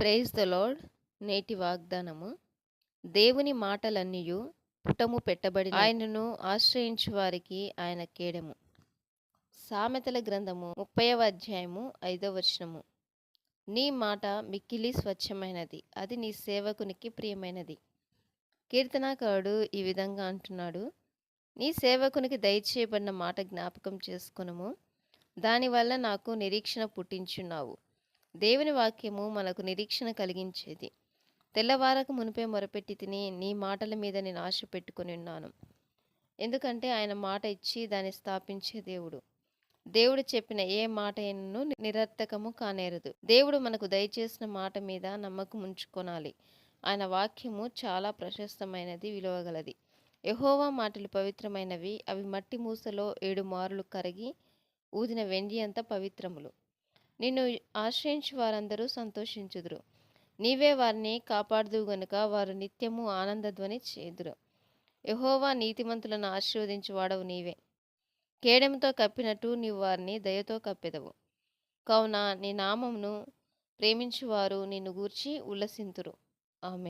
Praise the lord నేటి వాగ్దానము. దేవుని మాటలన్నీయు పుటము పెట్టబడి ఆయనను ఆశ్రయించు వారికి ఆయన కేడము. సామెతల గ్రంథము ముప్పైవ అధ్యాయము ఐదవ వచనము. నీ మాట మిక్కిలి స్వచ్ఛమైనది. అది నీ సేవకునికి ప్రియమైనది. కీర్తనాకారుడు ఈ విధంగా అంటున్నాడు. నీ సేవకునికి దయచేయబడిన మాట జ్ఞాపకం చేసుకునము. దానివల్ల నాకు నిరీక్షణ పుట్టించున్నావు. దేవుని వాక్యము మనకు నిరీక్షణ కలిగించేది. తెల్లవారకు మునిపే మొరపెట్టి తిని నీ మాటల మీద నేను ఆశ పెట్టుకుని ఉన్నాను. ఎందుకంటే ఆయన మాట ఇచ్చి దాన్ని స్థాపించే దేవుడు. దేవుడు చెప్పిన ఏ మాట అయినను నిరర్థకము కానేరదు. దేవుడు మనకు దయచేసిన మాట మీద నమ్మకం ఉంచుకొనాలి. ఆయన వాక్యము చాలా ప్రశస్తమైనది విలువగలది. యహోవా మాటలు పవిత్రమైనవి అవి మట్టి మూసలో ఏడు మారులు కరిగి ఊదిన వెండి అంత పవిత్రములు. నిన్ను ఆశ్రయించు వారందరూ సంతోషించుదురు. నీవే వారిని కాపాడుదు గనుక వారు నిత్యము ఆనందధ్వని చేదురు. యహోవా నీతిమంతులను ఆశీర్వదించువాడవు నీవే. కేడెంతో కప్పినట్టు నీవు వారిని దయతో కప్పెదవు. కావున నీ నామమును ప్రేమించువారు నిన్ను గూర్చి ఉల్లసింతురు. ఆమె